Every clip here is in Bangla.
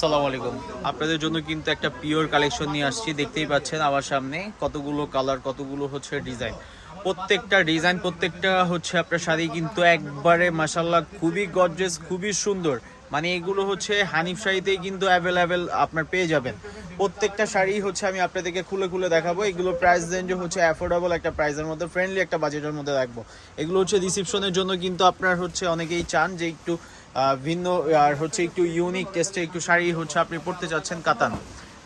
আসসালামু আলাইকুম। আপনাদের জন্য কিন্তু একটা পিওর কালেকশন নিয়ে আসছি। দেখতেই পাচ্ছেন আমার সামনে কতগুলো কালার, কতগুলো হচ্ছে ডিজাইন। প্রত্যেকটা ডিজাইন, প্রত্যেকটা হচ্ছে আপনার শাড়ি কিন্তু একবারে মাসাল্লাহ খুবই গর্জেস খুবই সুন্দর। মানে এগুলো হচ্ছে হানিফ শাড়িতেই কিন্তু অ্যাভেলেবেল আপনার পেয়ে যাবেন। প্রত্যেকটা শাড়ি হচ্ছে আমি আপনাদেরকে খুলে খুলে দেখাবো। এগুলো প্রাইস রেঞ্জ হচ্ছে অ্যাফোর্ডেবল একটা প্রাইসের মধ্যে ফ্রেন্ডলি একটা বাজেটের মধ্যে রাখব। এগুলো হচ্ছে রিসিপশনের জন্য কিন্তু আপনার হচ্ছে অনেকেই চান যে একটু ভিন্ন, আর হচ্ছে একটু ইউনিক টেস্টে একটু শাড়ি হচ্ছে আপনি পরতে চাচ্ছেন কাতান।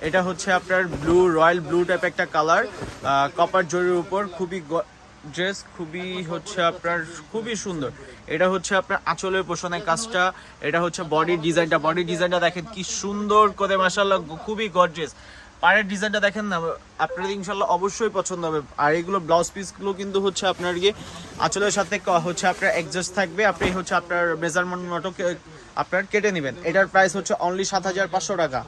এটা হচ্ছে আপনার ব্লু রয়্যাল ব্লু টাইপ একটা কালার কপার জরির উপর, খুবই ড্রেস খুবই হচ্ছে আপনার খুবই সুন্দর। এটা হচ্ছে আপনার আঁচলের পোষণের কাজটা, এটা হচ্ছে বডি ডিজাইনটা বডি ডিজাইনটা দেখেন কি সুন্দর করে মাসাল্লাহ খুবই গর্জেস পায়ের ডিজাইনটা দেখেন না, আপনাদের ইনশাল্লাহ অবশ্যই পছন্দ হবে। আর এগুলো ব্লাউজ পিসগুলো কিন্তু হচ্ছে আপনার গিয়ে আঁচলের সাথে হচ্ছে আপনার অ্যাডজাস্ট থাকবে, আপনি হচ্ছে আপনার মেজারমেন্ট মতো আপনার কেটে নেবেন। এটার প্রাইস হচ্ছে অনলি সাত হাজার পাঁচশো টাকা।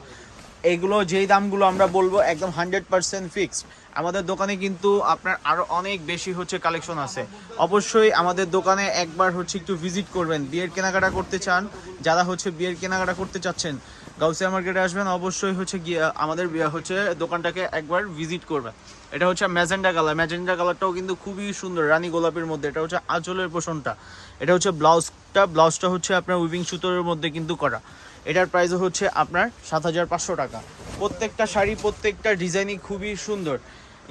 এগুলো যেই দামগুলো আমরা বলব একদম হান্ড্রেড পার্সেন্ট ফিক্সড আমাদের দোকানে কিন্তু আপনার আরও অনেক বেশি হচ্ছে কালেকশন আছে। অবশ্যই আমাদের দোকানে একবার হচ্ছে একটু ভিজিট করবেন। বিয়ের কেনাকাটা করতে চান, যারা হচ্ছে বিয়ের কেনাকাটা করতে চাচ্ছেন গাউসিয়া মার্কেটে আসবেন, অবশ্যই হচ্ছে গিয়ে আমাদের হচ্ছে, দোকানটাকে একবার ভিজিট করবেন। এটা হচ্ছে ম্যাজেন্ডা কালার। ম্যাজেন্ডা কালারটাও কিন্তু খুবই সুন্দর, রানী গোলাপের মধ্যে। এটা হচ্ছে আঁচলের পোষণটা। এটা হচ্ছে ব্লাউজটা ব্লাউজটা হচ্ছে আপনার উইভিং সুতোর মধ্যে কিন্তু করা। এটার প্রাইস হচ্ছে আপনার সাত হাজার পাঁচশো টাকা। প্রত্যেকটা শাড়ি, প্রত্যেকটা ডিজাইনই খুবই সুন্দর।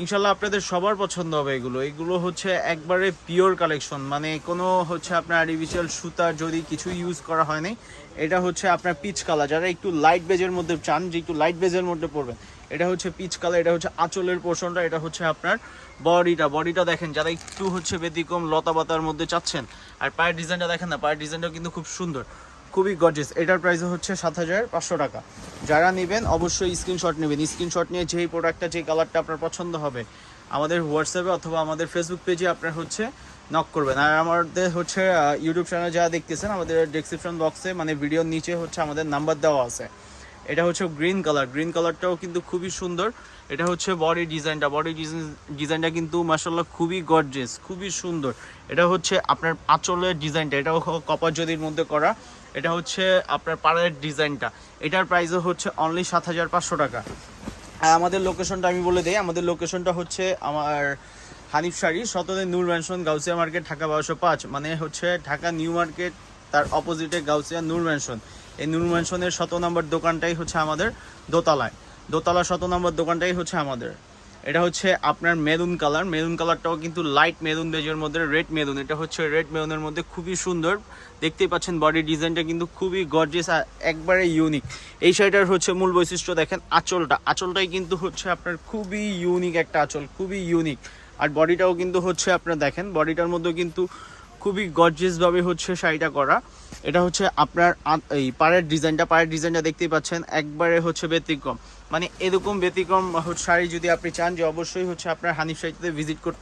ইনশাল্লাহ আপনাদের সবার পছন্দ হবে এগুলো। এগুলো হচ্ছে একবারে পিওর কালেকশন মানে কোনো হচ্ছে আপনার আর্টিফিশিয়াল সুতার যদি কিছু ইউজ করা হয়নি এটা হচ্ছে আপনার পিচ কালার যারা একটু লাইট বেজের মধ্যে চান, যে একটু লাইট বেজের মধ্যে পড়বেন এটা হচ্ছে পিচ কালার এটা হচ্ছে আঁচলের পোর্শনটা এটা হচ্ছে আপনার বডিটা বডিটা দেখেন, যারা একটু হচ্ছে ব্যতিক্রম লতা পাতার মধ্যে চাচ্ছেন, আর পায়ের ডিজাইনটা দেখেন না, পায়ের ডিজাইনটাও কিন্তু খুব সুন্দর। খুবই গর্জেস এটার প্রাইস হচ্ছে সাত হাজার পাঁচশো টাকা। যারা নেবেন অবশ্যই স্ক্রিনশট নেবেন। স্ক্রিনশট নিয়ে যেই প্রোডাক্টটা যেই কালারটা আপনার পছন্দ হবে, আমাদের হোয়াটসঅ্যাপে অথবা আমাদের ফেসবুক পেজে আপনার হচ্ছে নক করবেন। আর আমাদের হচ্ছে ইউটিউব চ্যানেল যারা দেখতেছেন, আমাদের ডেসক্রিপশন বক্সে মানে ভিডিওর নিচে হচ্ছে আমাদের নাম্বার দেওয়া আছে। এটা হচ্ছে গ্রিন কালার গ্রিন কালারটাও কিন্তু খুবই সুন্দর। এটা হচ্ছে বডি ডিজাইনটা বডি ডিজাইনটা কিন্তু মাসাল্লাহ খুবই গর্জেস খুবই সুন্দর। এটা হচ্ছে আপনার আঁচলের ডিজাইনটা এটাও কপার জদির মধ্যে করা। এটা হচ্ছে আপনার পাড়ের ডিজাইনটা। এটার প্রাইসও হচ্ছে অনলি সাত হাজার পাঁচশো টাকা। আর আমাদের লোকেশনটা আমি বলে দিই, আমাদের লোকেশনটা হচ্ছে আমার হানিফ শাড়ি, সততে নূর ম্যানশন গাউসিয়া মার্কেট ঢাকা বারোশো পাঁচ। মানে হচ্ছে ঢাকা নিউ মার্কেট তার অপোজিটে গাউসিয়া নূর ম্যানশন এই নূর ম্যানশনের শত নম্বর দোকানটাই হচ্ছে আমাদের দোতলায়। দোতলা শত নম্বর দোকানটাই হচ্ছে আমাদের। এটা হচ্ছে আপনার মেরুন কালার। মেরুন কালারটাও কিন্তু লাইট মেরুন বেজের মধ্যে রেড মেরুন। এটা হচ্ছে রেড মেরুনের মধ্যে খুবই সুন্দর। দেখতেই পাচ্ছেন বডি ডিজাইনটা কিন্তু খুবই গর্জেস আর একবারে ইউনিক এই শাড়িটার হচ্ছে মূল বৈশিষ্ট্য দেখেন, আঁচলটা। আঁচলটাই কিন্তু হচ্ছে আপনার খুবই ইউনিক একটা আঁচল, খুবই ইউনিক আর বডিটাও কিন্তু হচ্ছে আপনার দেখেন বডিটার মধ্যেও কিন্তু খুবই গর্জিয়াসভাবে হচ্ছে শাড়িটা করা। এটা হচ্ছে আপনার এই পাড়ের ডিজাইনটা পাড়ের ডিজাইনটা দেখতেই পাচ্ছেন, একবারে হচ্ছে ব্যতিক্রম। মানে এরকম ব্যতিক্রম শাড়ি যদি আপনি চান যে অবশ্যই হচ্ছে আপনার হানিফ শাড়িতে ভিজিট করতে